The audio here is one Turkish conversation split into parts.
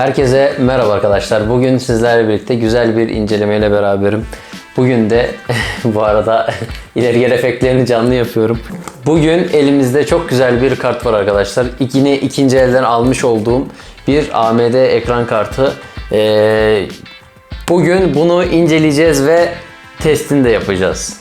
Herkese merhaba arkadaşlar. Bugün sizlerle birlikte güzel bir incelemeyle beraberim. Bugün de bu arada ileri geri efektlerini canlı yapıyorum. Bugün elimizde çok güzel bir kart var arkadaşlar. Yine ikinci elden almış olduğum bir AMD ekran kartı. Ee, bugün bunu inceleyeceğiz ve testini de yapacağız.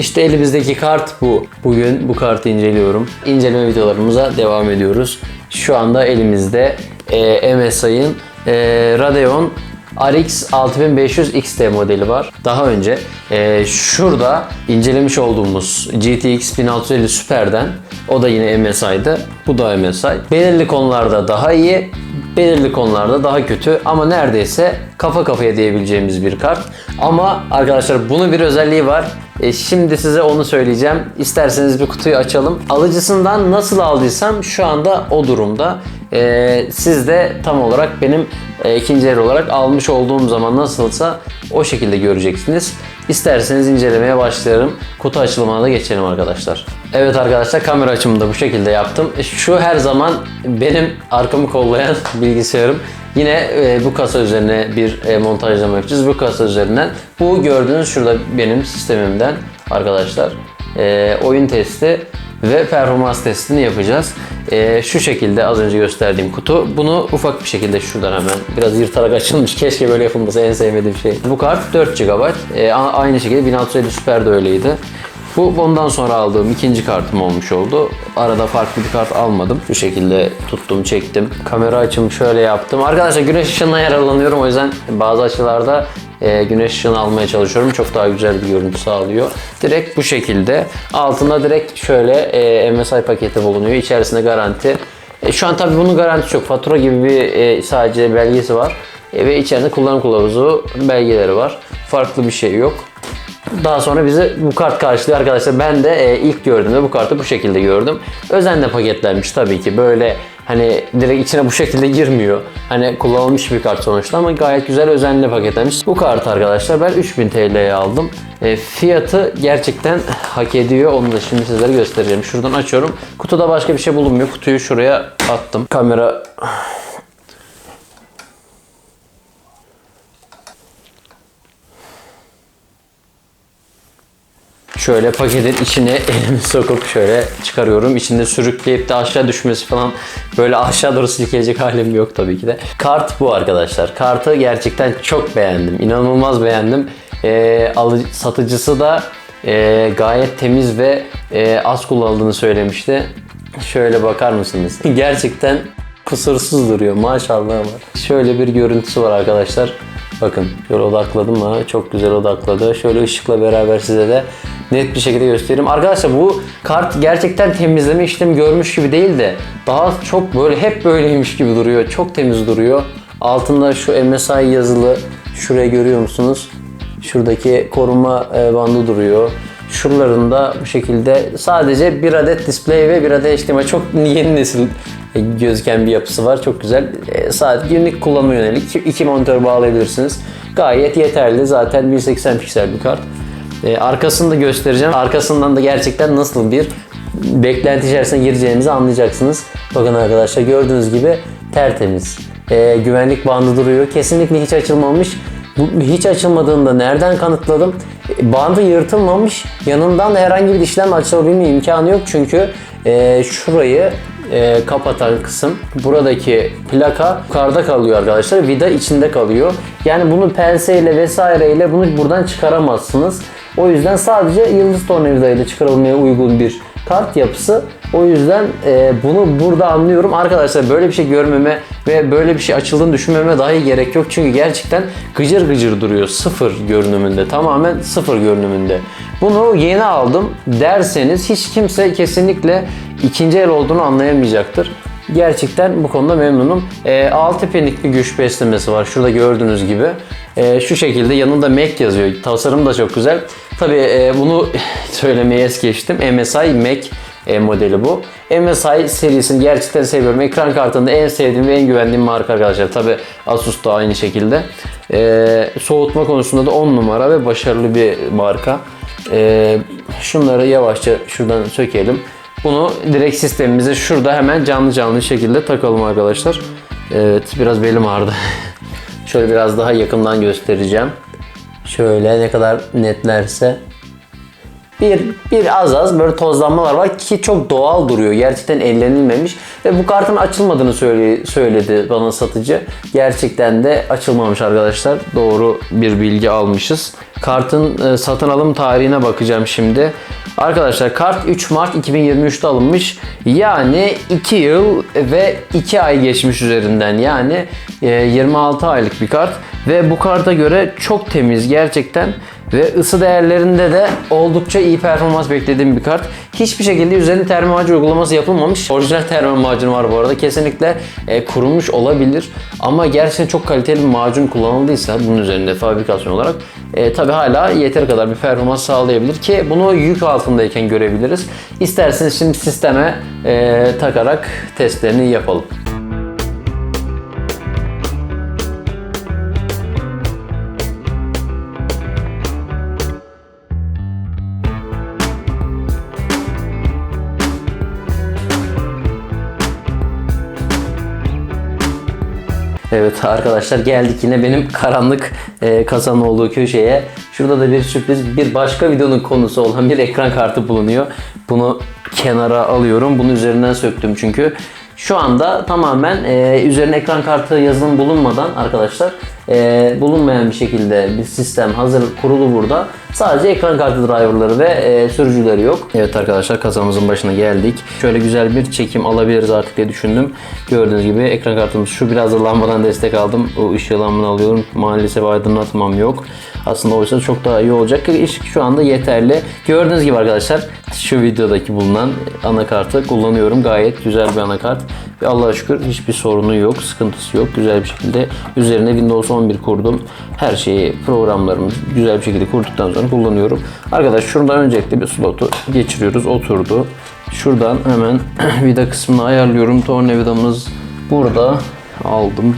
İşte elimizdeki kart bu. Bugün bu kartı inceliyorum. İnceleme videolarımıza devam ediyoruz. Şu anda elimizde e, MSI'ın e, Radeon RX 6500 XT modeli var. Daha önce e, şurada incelemiş olduğumuz GTX 1650 Super'den o da yine MSI'dı. Bu da MSI. Belirli konularda daha iyi, belirli konularda daha kötü ama neredeyse kafa kafaya diyebileceğimiz bir kart. Ama arkadaşlar bunun bir özelliği var. E, şimdi size onu söyleyeceğim. İsterseniz bir kutuyu açalım. Alıcısından nasıl aldıysam şu anda o durumda. E, siz de tam olarak benim e, ikinci el olarak almış olduğum zaman nasılsa o şekilde göreceksiniz. İsterseniz incelemeye başlayalım. Kutu açılımına da geçelim arkadaşlar. Evet arkadaşlar kamera açımını da bu şekilde yaptım. Şu her zaman benim arkamı kollayan bilgisayarım. Yine e, bu kasa üzerine bir e, montajlama yapacağız. Bu kasa üzerinden bu gördüğünüz şurada benim sistemimden arkadaşlar e, oyun testi ve performans testini yapacağız. E, şu şekilde az önce gösterdiğim kutu. Bunu ufak bir şekilde şuradan hemen biraz yırtarak açılmış. Keşke böyle yapılmasa en sevmediğim şey. Bu kart 4 GB. E, aynı şekilde 1650 Super de öyleydi. Bu ondan sonra aldığım ikinci kartım olmuş oldu. Arada farklı bir kart almadım. Şu şekilde tuttum, çektim. Kamera açımı şöyle yaptım. Arkadaşlar güneş ışığından yararlanıyorum. O yüzden bazı açılarda e, güneş ışığını almaya çalışıyorum. Çok daha güzel bir görüntü sağlıyor. Direkt bu şekilde. Altında direkt şöyle e, MSI paketi bulunuyor. İçerisinde garanti. E, şu an tabii bunun garantisi yok. Fatura gibi bir e, sadece belgesi var. Ve içerisinde kullanım kılavuzu belgeleri var. Farklı bir şey yok. Daha sonra bizi bu kart karşılıyor arkadaşlar. Ben de e, ilk gördüğümde bu kartı bu şekilde gördüm. Özenle paketlenmiş tabii ki. Böyle hani direkt içine bu şekilde girmiyor. Hani kullanılmış bir kart sonuçta ama gayet güzel özenle paketlenmiş. Bu kartı arkadaşlar ben 3000 TL'ye aldım. E, fiyatı gerçekten hak ediyor. Onu da şimdi sizlere göstereceğim. Şuradan açıyorum. Kutuda başka bir şey bulunmuyor. Kutuyu şuraya attım. Kamera Şöyle paketin içine elimi sokup şöyle çıkarıyorum. İçinde sürükleyip de aşağı düşmesi falan böyle aşağı doğru silkeleyecek halim yok tabii ki de. Kart bu arkadaşlar. Kartı gerçekten çok beğendim. İnanılmaz beğendim. Ee, satıcısı da e, gayet temiz ve e, az kullanıldığını söylemişti. Şöyle bakar mısınız? Gerçekten kusursuz duruyor. Maşallah var. Şöyle bir görüntüsü var arkadaşlar. Bakın şöyle odakladım bana. Çok güzel odakladı. Şöyle ışıkla beraber size de net bir şekilde göstereyim. Arkadaşlar bu kart gerçekten temizleme işlemi görmüş gibi değil de daha çok böyle hep böyleymiş gibi duruyor. Çok temiz duruyor. Altında şu MSI yazılı şuraya görüyor musunuz? Şuradaki koruma e, bandı duruyor. Şuralarında bu şekilde sadece bir adet display ve bir adet HDMI çok yeni nesil gözüken bir yapısı var. Çok güzel. E, sadece günlük kullanıma yönelik iki, monitör bağlayabilirsiniz. Gayet yeterli. Zaten 1080 piksel bir kart. E, arkasını da göstereceğim. Arkasından da gerçekten nasıl bir beklenti içerisine gireceğinizi anlayacaksınız. Bakın arkadaşlar gördüğünüz gibi tertemiz. E, güvenlik bandı duruyor. Kesinlikle hiç açılmamış. Bu hiç açılmadığında nereden kanıtladım? E, Bandı yırtılmamış. Yanından da herhangi bir işlem açılabilme imkanı yok. Çünkü e, şurayı e, kapatan kısım buradaki plaka yukarıda kalıyor arkadaşlar. Vida içinde kalıyor. Yani bunu penseyle vesaireyle bunu buradan çıkaramazsınız. O yüzden sadece yıldız tornavidayla çıkarılmaya uygun bir kart yapısı. O yüzden e, bunu burada anlıyorum. Arkadaşlar böyle bir şey görmeme ve böyle bir şey açıldığını düşünmeme dahi gerek yok. Çünkü gerçekten gıcır gıcır duruyor. Sıfır görünümünde. Tamamen sıfır görünümünde. Bunu yeni aldım derseniz hiç kimse kesinlikle ikinci el olduğunu anlayamayacaktır. Gerçekten bu konuda memnunum. E, 6 pinlik bir güç beslemesi var. Şurada gördüğünüz gibi. E, şu şekilde yanında Mac yazıyor. Tasarım da çok güzel. Tabii e, bunu söylemeye es geçtim. MSI Mac e, modeli bu. MSI serisini gerçekten seviyorum. Ekran kartında en sevdiğim ve en güvendiğim marka arkadaşlar. Tabi Asus da aynı şekilde. E, soğutma konusunda da 10 numara ve başarılı bir marka. E, şunları yavaşça şuradan sökelim. Bunu direkt sistemimize şurada hemen canlı canlı şekilde takalım arkadaşlar. Evet biraz belim ağrıdı. Şöyle biraz daha yakından göstereceğim. Şöyle ne kadar netlerse bir, bir az az böyle tozlanmalar var ki çok doğal duruyor. Gerçekten ellenilmemiş. Ve bu kartın açılmadığını söyle, söyledi bana satıcı. Gerçekten de açılmamış arkadaşlar. Doğru bir bilgi almışız. Kartın e, satın alım tarihine bakacağım şimdi. Arkadaşlar kart 3 Mart 2023'te alınmış. Yani 2 yıl ve 2 ay geçmiş üzerinden. Yani e, 26 aylık bir kart. Ve bu karta göre çok temiz gerçekten. Ve ısı değerlerinde de oldukça iyi performans beklediğim bir kart. Hiçbir şekilde üzerine termal macun uygulaması yapılmamış. Orijinal termal macun var bu arada. Kesinlikle e, kurumuş olabilir. Ama gerçekten çok kaliteli bir macun kullanıldıysa bunun üzerinde fabrikasyon olarak e, tabi hala yeteri kadar bir performans sağlayabilir ki bunu yük altındayken görebiliriz. İsterseniz şimdi sisteme e, takarak testlerini yapalım. Evet arkadaşlar geldik yine benim karanlık e, kasanın olduğu köşeye. Şurada da bir sürpriz bir başka videonun konusu olan bir ekran kartı bulunuyor. Bunu kenara alıyorum. Bunu üzerinden söktüm çünkü. Şu anda tamamen e, üzerine ekran kartı yazılım bulunmadan arkadaşlar e, bulunmayan bir şekilde bir sistem hazır kurulu burada. Sadece ekran kartı driverları ve e, sürücüleri yok. Evet arkadaşlar kasamızın başına geldik. Şöyle güzel bir çekim alabiliriz artık diye düşündüm. Gördüğünüz gibi ekran kartımız şu biraz da lambadan destek aldım. O ışığı lambadan alıyorum. Maalesef aydınlatmam yok. Aslında oysa çok daha iyi olacak. Işık şu anda yeterli. Gördüğünüz gibi arkadaşlar şu videodaki bulunan anakartı kullanıyorum. Gayet güzel bir anakart. Ve Allah'a şükür hiçbir sorunu yok, sıkıntısı yok. Güzel bir şekilde üzerine Windows 11 kurdum. Her şeyi, programlarımı güzel bir şekilde kurduktan sonra kullanıyorum. Arkadaş şuradan öncelikle bir slotu geçiriyoruz. Oturdu. Şuradan hemen vida kısmını ayarlıyorum. Tornavidamız burada. Aldım.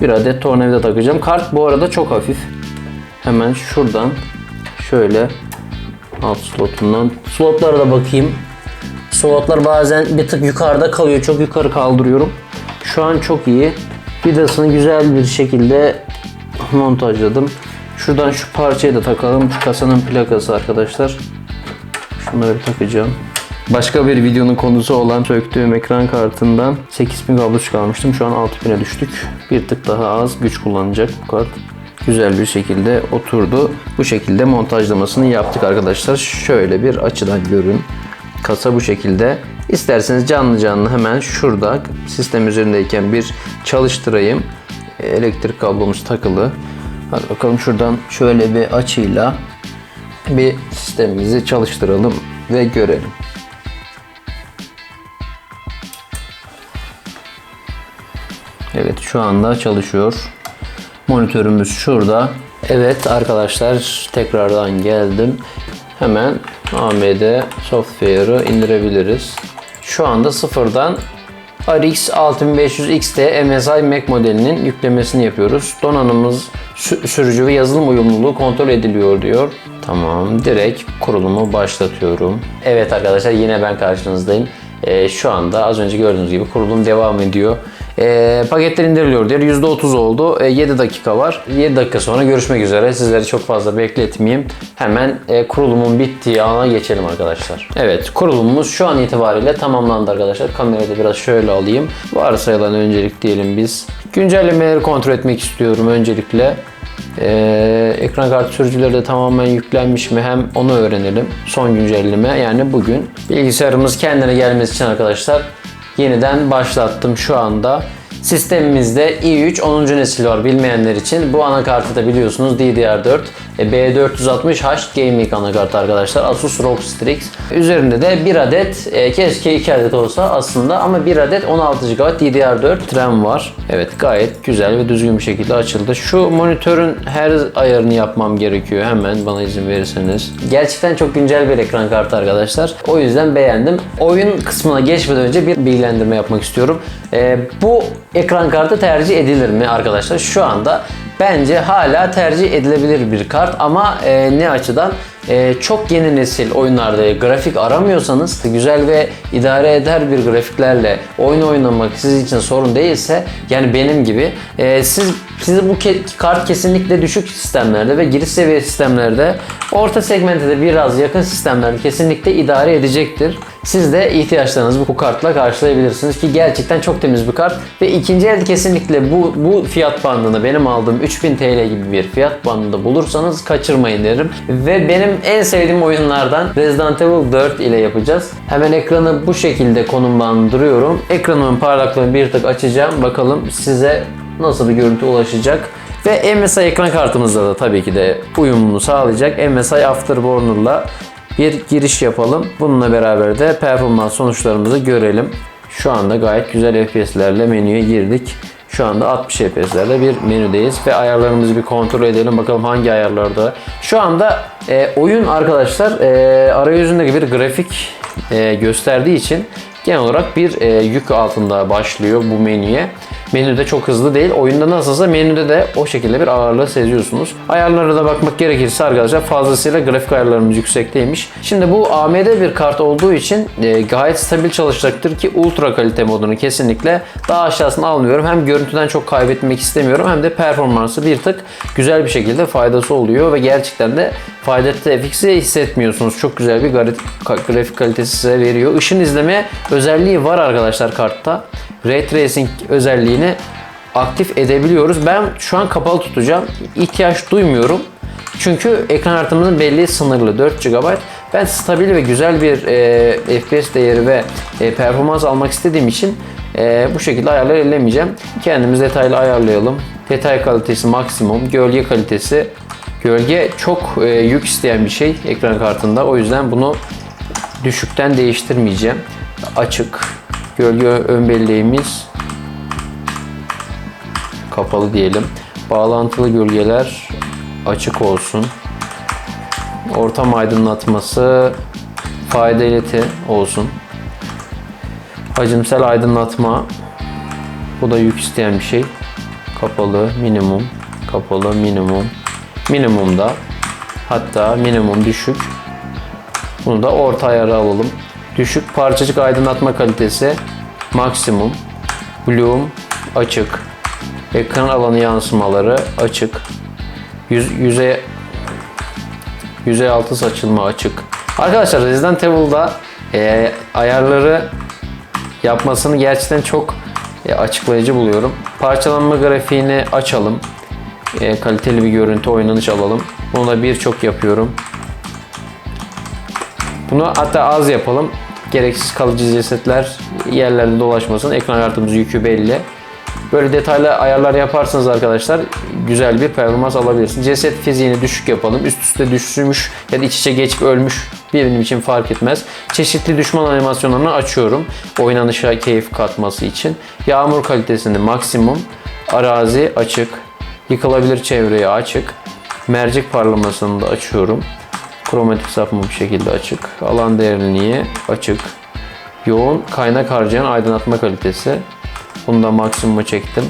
Bir adet tornavida takacağım. Kart bu arada çok hafif. Hemen şuradan şöyle alt slotundan slotlara da bakayım. Slotlar bazen bir tık yukarıda kalıyor. Çok yukarı kaldırıyorum. Şu an çok iyi. Vidasını güzel bir şekilde montajladım. Şuradan şu parçayı da takalım. Şu kasanın plakası arkadaşlar. Şunları takacağım. Başka bir videonun konusu olan söktüğüm ekran kartından 8000 kablo çıkarmıştım. Şu an 6000'e düştük. Bir tık daha az güç kullanacak bu kart. Güzel bir şekilde oturdu. Bu şekilde montajlamasını yaptık arkadaşlar. Şöyle bir açıdan görün. Kasa bu şekilde. İsterseniz canlı canlı hemen şurada sistem üzerindeyken bir çalıştırayım. Elektrik kablomuz takılı. Hadi bakalım şuradan şöyle bir açıyla bir sistemimizi çalıştıralım ve görelim. Evet şu anda çalışıyor. Monitörümüz şurada. Evet arkadaşlar tekrardan geldim. Hemen AMD Software'ı indirebiliriz. Şu anda sıfırdan RX 6500 XT MSI Mac modelinin yüklemesini yapıyoruz. Donanımız sü- sürücü ve yazılım uyumluluğu kontrol ediliyor diyor. Tamam direkt kurulumu başlatıyorum. Evet arkadaşlar yine ben karşınızdayım. Ee, şu anda az önce gördüğünüz gibi kurulum devam ediyor. Ee, paketler indiriliyor diyor. %30 oldu. Ee, 7 dakika var. 7 dakika sonra görüşmek üzere. Sizleri çok fazla bekletmeyeyim. Hemen e, kurulumun bittiği ana geçelim arkadaşlar. Evet kurulumumuz şu an itibariyle tamamlandı arkadaşlar. Kamerayı da biraz şöyle alayım. Varsayılan öncelik diyelim biz. Güncellemeleri kontrol etmek istiyorum öncelikle. Ee, ekran kartı sürücüleri de tamamen yüklenmiş mi hem onu öğrenelim. Son güncelleme yani bugün. Bilgisayarımız kendine gelmesi için arkadaşlar yeniden başlattım şu anda. Sistemimizde i3 10. nesil var bilmeyenler için. Bu anakartı da biliyorsunuz DDR4 e, B460H Gaming anakartı arkadaşlar. Asus ROG Strix. Üzerinde de bir adet e, keşke iki adet olsa aslında ama bir adet 16 GB DDR4 RAM var. Evet gayet güzel ve düzgün bir şekilde açıldı. Şu monitörün her ayarını yapmam gerekiyor. Hemen bana izin verirseniz. Gerçekten çok güncel bir ekran kartı arkadaşlar. O yüzden beğendim. Oyun kısmına geçmeden önce bir bilgilendirme yapmak istiyorum. E, bu ekran kartı tercih edilir mi arkadaşlar? Şu anda bence hala tercih edilebilir bir kart ama e, ne açıdan? E, çok yeni nesil oyunlarda grafik aramıyorsanız güzel ve idare eder bir grafiklerle oyun oynamak sizin için sorun değilse yani benim gibi e, siz sizi bu ke- kart kesinlikle düşük sistemlerde ve giriş seviye sistemlerde orta segmente de biraz yakın sistemlerde kesinlikle idare edecektir. Siz de ihtiyaçlarınızı bu kartla karşılayabilirsiniz ki gerçekten çok temiz bir kart ve ikinci el kesinlikle bu bu fiyat bandını benim aldığım 3000 TL gibi bir fiyat bandında bulursanız kaçırmayın derim. Ve benim en sevdiğim oyunlardan Resident Evil 4 ile yapacağız. Hemen ekranı bu şekilde konumlandırıyorum. Ekranımın parlaklığını bir tık açacağım. Bakalım size nasıl bir görüntü ulaşacak. Ve MSI ekran kartımızda da tabii ki de uyumunu sağlayacak. MSI Afterburner'la bir giriş yapalım. Bununla beraber de performans sonuçlarımızı görelim. Şu anda gayet güzel FPS'lerle menüye girdik. Şu anda 60 FPS'lerle bir menüdeyiz ve ayarlarımızı bir kontrol edelim bakalım hangi ayarlarda. Şu anda e, oyun arkadaşlar e, arayüzündeki bir grafik e, gösterdiği için genel olarak bir e, yük altında başlıyor bu menüye. Menüde çok hızlı değil. Oyunda nasılsa menüde de o şekilde bir ağırlığı seziyorsunuz. Ayarlara da bakmak gerekirse arkadaşlar fazlasıyla grafik ayarlarımız yüksekteymiş. Şimdi bu AMD bir kart olduğu için e, gayet stabil çalışacaktır ki ultra kalite modunu kesinlikle daha aşağısına almıyorum. Hem görüntüden çok kaybetmek istemiyorum hem de performansı bir tık güzel bir şekilde faydası oluyor ve gerçekten de Fidet'te FX'i hissetmiyorsunuz. Çok güzel bir gra- grafik kalitesi size veriyor. Işın izleme özelliği var arkadaşlar kartta. Ray Tracing özelliğini aktif edebiliyoruz. Ben şu an kapalı tutacağım. İhtiyaç duymuyorum. Çünkü ekran artımının belli sınırlı 4 GB. Ben stabil ve güzel bir e, FPS değeri ve e, performans almak istediğim için e, bu şekilde ayarlar ellemeyeceğim. Kendimiz detaylı ayarlayalım. Detay kalitesi maksimum, gölge kalitesi. Gölge çok e, yük isteyen bir şey ekran kartında. O yüzden bunu düşükten değiştirmeyeceğim. Açık. Gölge ön belleğimiz kapalı diyelim. Bağlantılı gölgeler açık olsun. Ortam aydınlatması fidelity olsun. Hacimsel aydınlatma bu da yük isteyen bir şey. Kapalı, minimum, kapalı, minimum. Minimumda hatta minimum düşük. Bunu da orta ayarı alalım. Düşük parçacık aydınlatma kalitesi maksimum. Bloom açık. Ekran alanı yansımaları açık. Yüz, yüze yüzey altı saçılma açık. Arkadaşlar Resident Evil'da e, ayarları yapmasını gerçekten çok e, açıklayıcı buluyorum. Parçalanma grafiğini açalım. E, kaliteli bir görüntü oynanış alalım. Bunu da birçok yapıyorum. Bunu hatta az yapalım. Gereksiz kalıcı cesetler yerlerde dolaşmasın. Ekran kartımız yükü belli. Böyle detaylı ayarlar yaparsanız arkadaşlar güzel bir performans alabilirsiniz. Ceset fiziğini düşük yapalım. Üst üste düşmüş ya da iç içe geçip ölmüş benim için fark etmez. Çeşitli düşman animasyonlarını açıyorum. Oynanışa keyif katması için. Yağmur kalitesini maksimum. Arazi açık. Yıkılabilir çevreye açık. Mercek parlamasını da açıyorum. Kromatik sapma bir şekilde açık. Alan derinliği açık. Yoğun kaynak harcayan aydınlatma kalitesi. Bunu da maksimuma çektim.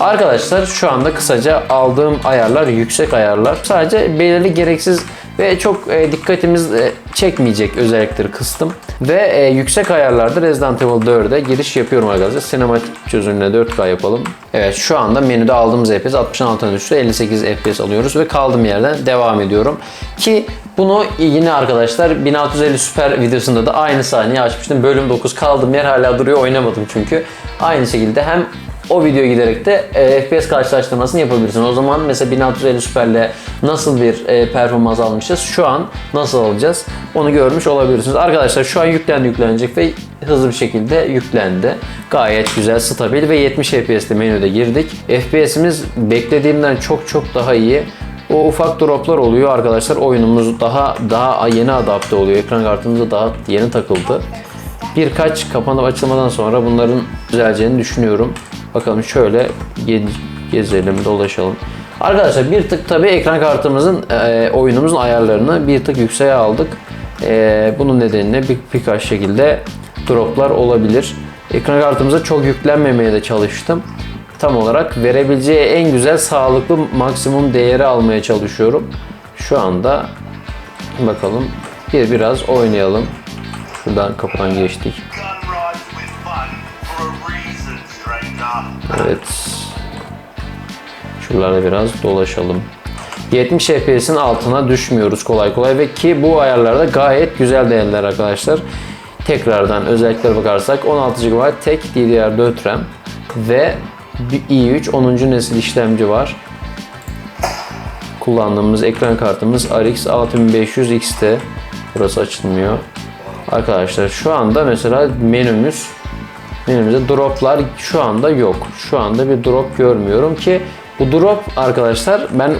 Arkadaşlar şu anda kısaca aldığım ayarlar yüksek ayarlar. Sadece belirli gereksiz ve çok e, dikkatimiz e, çekmeyecek özellikleri kıstım. Ve e, yüksek ayarlarda Resident Evil 4'e giriş yapıyorum arkadaşlar. Sinematik çözünürlüğüne 4K yapalım. Evet şu anda menüde aldığımız FPS 66'dan düştü. 58 FPS alıyoruz ve kaldığım yerden devam ediyorum. Ki bunu yine arkadaşlar 1650 Super videosunda da aynı sahneyi açmıştım. Bölüm 9 kaldığım yer hala duruyor oynamadım çünkü. Aynı şekilde hem o videoya giderek de e, FPS karşılaştırmasını yapabilirsin. O zaman mesela 1650 Super'le nasıl bir e, performans almışız, şu an nasıl alacağız onu görmüş olabilirsiniz. Arkadaşlar şu an yüklendi yüklenecek ve hızlı bir şekilde yüklendi. Gayet güzel, stabil ve 70 FPS'te menüde girdik. FPS'imiz beklediğimden çok çok daha iyi. O ufak droplar oluyor arkadaşlar. Oyunumuz daha daha yeni adapte oluyor. Ekran kartımıza daha yeni takıldı. Birkaç kapanıp açılmadan sonra bunların düzeleceğini düşünüyorum. Bakalım şöyle ge- gezelim, dolaşalım. Arkadaşlar bir tık tabi ekran kartımızın e, oyunumuzun ayarlarını bir tık yükseğe aldık. E, bunun nedeniyle bir, birkaç şekilde droplar olabilir. Ekran kartımıza çok yüklenmemeye de çalıştım. Tam olarak verebileceği en güzel sağlıklı maksimum değeri almaya çalışıyorum. Şu anda Bakalım. Bir biraz oynayalım. Şuradan kapıdan geçtik. Evet. Şuralarda biraz dolaşalım. 70 FPS'in altına düşmüyoruz kolay kolay ve ki bu ayarlarda gayet güzel değerler arkadaşlar. Tekrardan özelliklere bakarsak 16 GB tek DDR4 RAM ve bir i3 10. nesil işlemci var. Kullandığımız ekran kartımız RX 6500 XT. Burası açılmıyor. Arkadaşlar şu anda mesela menümüz menümüzde droplar şu anda yok. Şu anda bir drop görmüyorum ki bu drop arkadaşlar ben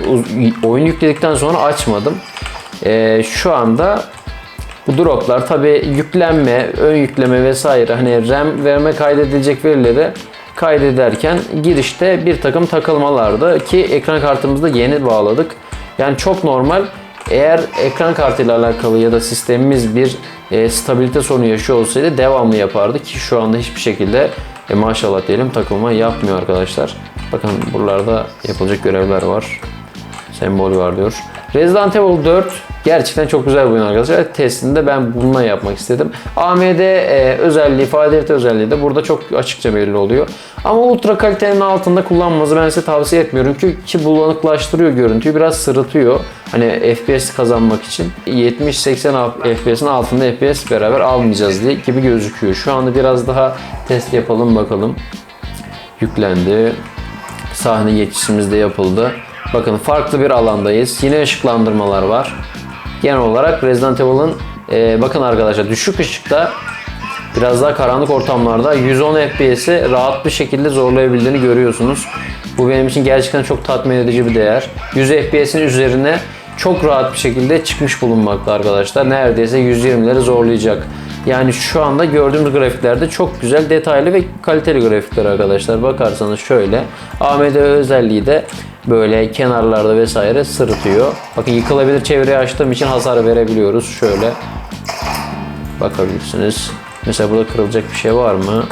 oyun yükledikten sonra açmadım. Ee, şu anda bu droplar tabi yüklenme, ön yükleme vesaire hani RAM verme kaydedilecek verileri kaydederken girişte bir takım takılmalardı ki ekran kartımızda yeni bağladık. Yani çok normal. Eğer ekran kartıyla alakalı ya da sistemimiz bir e, stabilite sorunu yaşıyor olsaydı devamlı yapardı ki şu anda hiçbir şekilde e, maşallah diyelim takılma yapmıyor arkadaşlar. Bakın buralarda yapılacak görevler var sembol var diyor. Resident Evil 4 gerçekten çok güzel bir oyun arkadaşlar. Testini de ben bununla yapmak istedim. AMD e, özelliği, fidelity özelliği de burada çok açıkça belli oluyor. Ama ultra kalitenin altında kullanmanızı ben size tavsiye etmiyorum. Çünkü ki bulanıklaştırıyor görüntüyü, biraz sırıtıyor. Hani FPS kazanmak için 70-80 FPS'in altında FPS beraber almayacağız diye gibi gözüküyor. Şu anda biraz daha test yapalım bakalım. Yüklendi. Sahne geçişimiz de yapıldı. Bakın farklı bir alandayız. Yine ışıklandırmalar var. Genel olarak Resident Evil'ın e, bakın arkadaşlar düşük ışıkta biraz daha karanlık ortamlarda 110 FPS'i rahat bir şekilde zorlayabildiğini görüyorsunuz. Bu benim için gerçekten çok tatmin edici bir değer. 100 FPS'in üzerine çok rahat bir şekilde çıkmış bulunmakta arkadaşlar. Neredeyse 120'leri zorlayacak. Yani şu anda gördüğümüz grafiklerde çok güzel, detaylı ve kaliteli grafikler arkadaşlar. Bakarsanız şöyle AMD özelliği de böyle kenarlarda vesaire sırıtıyor. Bakın yıkılabilir çevreyi açtığım için hasar verebiliyoruz. Şöyle bakabilirsiniz. Mesela burada kırılacak bir şey var mı?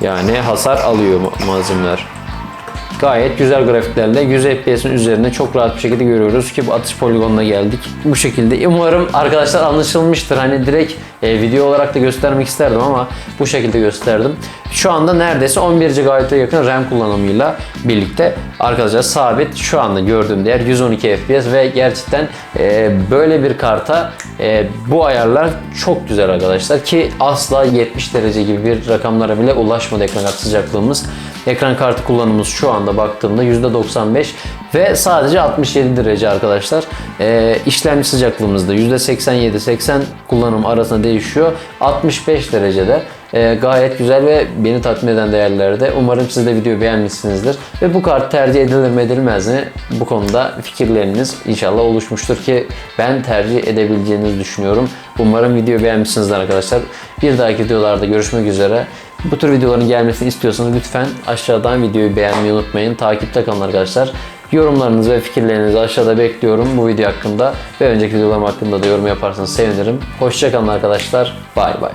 Yani hasar alıyor ma- malzemeler. Gayet güzel grafiklerle 100 FPS'in üzerinde çok rahat bir şekilde görüyoruz ki bu atış poligonuna geldik. Bu şekilde. Umarım arkadaşlar anlaşılmıştır. Hani direkt e, video olarak da göstermek isterdim ama bu şekilde gösterdim. Şu anda neredeyse 11 GB'a yakın RAM kullanımıyla birlikte arkadaşlar sabit şu anda gördüğüm değer 112 FPS ve gerçekten e, böyle bir karta e, bu ayarlar çok güzel arkadaşlar ki asla 70 derece gibi bir rakamlara bile ulaşmadı ekran kartı sıcaklığımız. Ekran kartı kullanımımız şu anda baktığımda %95 ve sadece 67 derece arkadaşlar. E, işlemci sıcaklığımız da %87-80 kullanım arasında değişiyor. 65 derecede. E, gayet güzel ve beni tatmin eden değerlerde. Umarım siz de videoyu beğenmişsinizdir. Ve bu kart tercih edilir mi edilmez mi? Bu konuda fikirleriniz inşallah oluşmuştur ki ben tercih edebileceğinizi düşünüyorum. Umarım videoyu beğenmişsinizdir arkadaşlar. Bir dahaki videolarda görüşmek üzere. Bu tür videoların gelmesini istiyorsanız lütfen aşağıdan videoyu beğenmeyi unutmayın. Takipte kalın arkadaşlar. Yorumlarınızı ve fikirlerinizi aşağıda bekliyorum bu video hakkında ve önceki videolarım hakkında da yorum yaparsanız sevinirim. Hoşçakalın arkadaşlar. Bay bay.